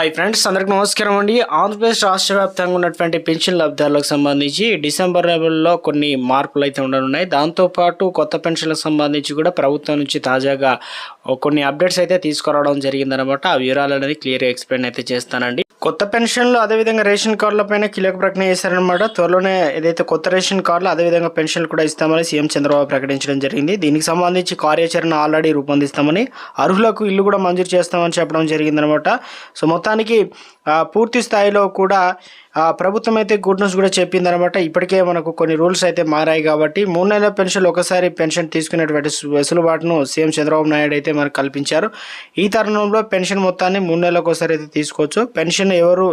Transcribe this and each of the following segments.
Hi friends అందరికి నమస్కారం అండి. ఆంధ్రప్రదేశ్ రాష్ట్ర వ్యాప్తంగా ఉన్నటువంటి పెన్షన్ లబ్ధిదారులకు సంబంధించి డిసెంబర్ లెవెల్లో కొన్ని మార్పులు అయితే ఉండనున్నాయి. దాంతోపాటు కొత్త పెన్షన్లకు సంబంధించి కూడా ప్రభుత్వం నుంచి తాజాగా కొన్ని అప్డేట్స్ అయితే తీసుకురావడం జరిగిందనమాట ఆ వివరాలు అనేది క్లియర్గా ఎక్స్ప్లెయిన్ అయితే చేస్తానండి. కొత్త పెన్షన్లు అదేవిధంగా రేషన్ కార్డుల పైన కీలక ప్రకటన చేశారనమాట త్వరలోనే ఏదైతే కొత్త రేషన్ కార్డులు అదేవిధంగా పెన్షన్లు కూడా ఇస్తామని సీఎం చంద్రబాబు ప్రకటించడం జరిగింది. దీనికి సంబంధించి కార్యాచరణ ఆల్రెడీ రూపొందిస్తామని అర్హులకు ఇల్లు కూడా మంజూరు చేస్తామని చెప్పడం జరిగిందనమాట సో మొత్తానికి పూర్తి స్థాయిలో కూడా ప్రభుత్వం అయితే గుడ్ న్యూస్ కూడా చెప్పిందనమాట. ఇప్పటికే మనకు కొన్ని రూల్స్ అయితే మారాయి కాబట్టి మూడు నెలల పెన్షన్ ఒకసారి పెన్షన్ తీసుకునేటువంటి వెసులుబాటును సీఎం చంద్రబాబు నాయుడు అయితే మనకు కల్పించారు. ఈ తరుణంలో పెన్షన్ మొత్తాన్ని మూడు నెలలకు ఒకసారి అయితే తీసుకోవచ్చు. పెన్షన్ ఎవరు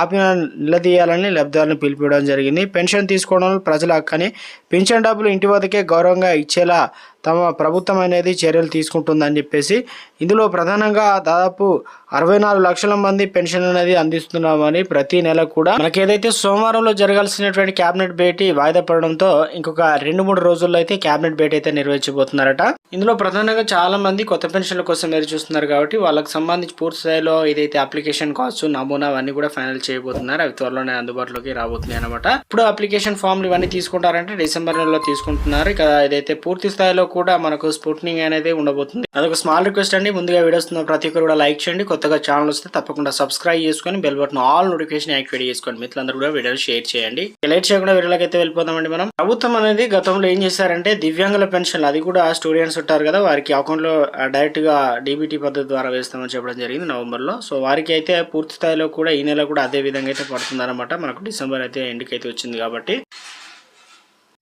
ఆపిన నిలదీయాలని లబ్ధాలను పిలిపివ్వడం జరిగింది. పెన్షన్ తీసుకోవడంలో ప్రజల హక్కని పెన్షన్ డబ్బులు ఇంటి వద్దకే గౌరవంగా ఇచ్చేలా తమ ప్రభుత్వం అనేది చర్యలు తీసుకుంటుందని చెప్పేసి ఇందులో ప్రధానంగా దాదాపు అరవై నాలుగు లక్షల మంది పెన్షన్ అనేది అందిస్తున్నామని ప్రతి నెల కూడా మనకి ఏదైతే సోమవారంలో జరగాల్సినటువంటి కేబినెట్ భేటీ వాయిదా పడడంతో ఇంకొక రెండు మూడు రోజుల్లో అయితే కేబినెట్ భేటీ అయితే నిర్వహించబోతున్నారట. ఇందులో ప్రధానంగా చాలా మంది కొత్త పెన్షన్ల కోసం ఎదురు చూస్తున్నారు కాబట్టి వాళ్ళకి సంబంధించి పూర్తి స్థాయిలో ఏదైతే అప్లికేషన్ కాస్ట్ నమూనా అవన్నీ కూడా ఫైనల్ చేయబోతున్నారు. అవి త్వరలోనే అందుబాటులోకి రాబోతున్నాయి అనమాట ఇప్పుడు అప్లికేషన్ ఫామ్లు ఇవన్నీ తీసుకుంటారంటే డిసెంబర్ నెలలో తీసుకుంటున్నారు. ఇక ఏదైతే పూర్తి స్థాయిలో కూడా మనకు స్పుట్నింగ్ అనేది ఉండబోతుంది. అదొక స్మాల్ రిక్వెస్ట్ అండి. ముందుగా వీడియోస్ ప్రతి ఒక్కరు కూడా లైక్ చేయండి. కొత్తగా ఛానల్ వస్తే తప్పకుండా సబ్స్క్రైబ్ చేసుకొని bell button all notification activate చేసుకోండి. మిత్రులందరూ కూడా వీడియోలు షేర్ చేయండి. లేట్ చేయకుండా వీడియోలకి అయితే వెళ్ళిపోదామండి మనం. ప్రభుత్వం అనేది గతంలో ఏం చేశారంటే దివ్యాంగుల పెన్షన్లు అది కూడా స్టూడెంట్స్ ఉంటారు కదా వారికి అకౌంట్లో డైరెక్ట్గా డీబీటీ పద్ధతి ద్వారా వేస్తామని చెప్పడం జరిగింది నవంబర్లో సో వారికి అయితే పూర్తి స్థాయిలో కూడా ఈ నెల కూడా అదే విధంగా అయితే పడుతుంది అనమాట మనకు డిసెంబర్ అయితే ఎండ్కి అయితే వచ్చింది కాబట్టి.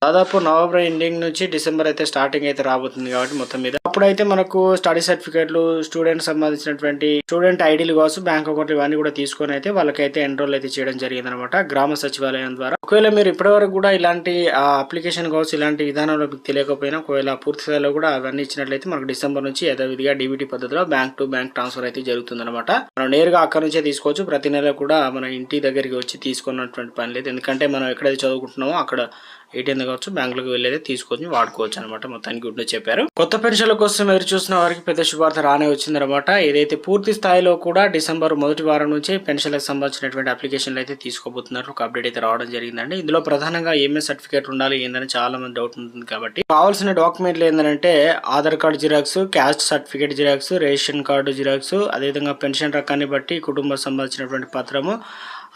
దాదాపు నవంబర్ ఎండింగ్ నుంచి డిసెంబర్ అయితే స్టార్టింగ్ అయితే రాబోతుంది కాబట్టి మొత్తం మీద అప్పుడైతే మనకు స్టడీ సర్టిఫికేట్లు స్టూడెంట్ సంబంధించినటువంటి స్టూడెంట్ ఐడీలు కావచ్చు బ్యాంక్ అకౌంట్లు ఇవన్నీ కూడా తీసుకొని అయితే వాళ్ళకైతే ఎన్రోల్ అయితే చేయడం జరిగింది అనమాట గ్రామ సచివాలయం ద్వారా. ఒకవేళ మీరు ఇప్పటివరకు కూడా ఇలాంటి అప్లికేషన్ కావచ్చు ఇలాంటి విధానంలో మీకు తెలియకపోయినా ఒకవేళ పూర్తి స్థాయిలో కూడా అవన్నీ ఇచ్చినట్లయితే మనకు డిసెంబర్ నుంచి యథావిధిగా డీబీటీ పద్ధతిలో బ్యాంక్ టు బ్యాంక్ ట్రాన్స్ఫర్ అయితే జరుగుతుంది అనమాట మనం నేరుగా అక్కడ నుంచే తీసుకోవచ్చు ప్రతి నెల కూడా మన ఇంటి దగ్గరికి వచ్చి తీసుకున్నటువంటి పని లేదు. ఎందుకంటే మనం ఎక్కడైతే చదువుకుంటున్నామో అక్కడ ఏటీఎం కావచ్చు బ్యాంకులకు వెళ్ళేది తీసుకొని వాడుకోవచ్చు అనమాట మొత్తానికి గుడ్ చెప్పారు. కొత్త పెన్షన్ల కోసం ఎదురు చూసిన వారికి పెద్ద శుభార్త రానే వచ్చిందనమాట ఏదైతే పూర్తి స్థాయిలో కూడా డిసెంబర్ మొదటి వారం నుంచి పెన్షన్లకు సంబంధించినటువంటి అప్లికేషన్లు అయితే తీసుకోబోతున్నారు. ఒక అప్డేట్ అయితే రావడం జరిగిందండి. ఇందులో ప్రధానంగా ఏమే సర్టిఫికేట్ ఉండాలి ఏందని చాలా మంది డౌట్ ఉంటుంది కాబట్టి. కావాల్సిన డాక్యుమెంట్లు ఏంటంటే Aadhaar card xerox caste certificate xerox ration card xerox అదేవిధంగా పెన్షన్ రకాన్ని బట్టి కుటుంబం సంబంధించినటువంటి పత్రము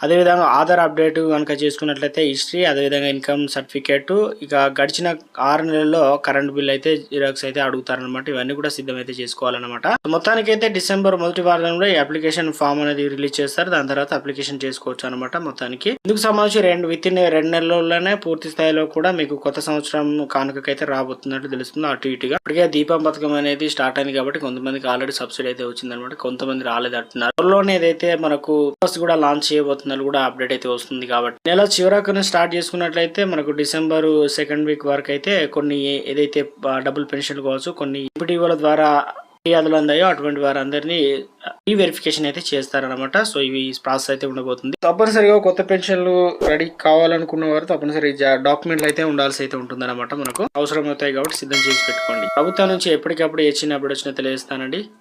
అదేవిధంగా ఆధార్ అప్డేట్ కనుక చేసుకున్నట్లయితే హిస్టరీ అదేవిధంగా ఇన్కమ్ సర్టిఫికేట్ ఇక గడిచిన ఆరు నెలల్లో కరెంట్ బిల్ అయితే జిరాక్స్ అయితే అడుగుతారనమాట ఇవన్నీ కూడా సిద్ధమైతే చేసుకోవాలన్నమాట. మొత్తానికి అయితే డిసెంబర్ మొదటి వారంలో ఈ అప్లికేషన్ ఫామ్ అనేది రిలీజ్ చేస్తారు. దాని తర్వాత అప్లికేషన్ చేసుకోవచ్చు అనమాట మొత్తానికి. ఇందుకు సంబంధించి రెండు విత్ ఇన్ రెండు నెలల్లోనే పూర్తి స్థాయిలో కూడా మీకు కొత్త సంవత్సరం కానుకకైతే రాబోతున్నట్టు తెలుస్తుంది అటు ఇటుగా. ఇప్పటికే దీపం పథకం అనేది స్టార్ట్ అయింది కాబట్టి కొంతమందికి ఆల్రెడీ సబ్సిడీ అయితే వచ్చిందనమాట కొంతమంది రాలేదు అంటున్నారు. త్వరలోనే ఏదైతే మనకు బస్ కూడా లాంచ్ చేయబోతున్నారు కూడా అప్డేట్ అయితే వస్తుంది కాబట్టి. నెల చివరకు స్టార్ట్ చేసుకున్నట్లయితే మనకు డిసెంబర్ సెకండ్ వీక్ వరకు అయితే కొన్ని ఏదైతే డబుల్ పెన్షన్లు కావచ్చు కొన్ని ఇటీవల ద్వారా ఫిర్యాదులు అందాయో అటువంటి వారందరినీ ఈ వెరిఫికేషన్ అయితే చేస్తారనమాట సో ఇవి ప్రాసెస్ అయితే ఉండబోతుంది. తప్పనిసరిగా కొత్త పెన్షన్లు రెడీ కావాలనుకున్న వారు తప్పనిసరి డాక్యుమెంట్లు అయితే ఉండాల్సి అయితే ఉంటుంది మనకు. అవసరం అవుతాయి కాబట్టి సిద్ధం చేసి పెట్టుకోండి. ప్రభుత్వం నుంచి ఎప్పటికప్పుడు ఏ చిన్న అప్డేట్ వచ్చినా తెలియజేస్తానండి.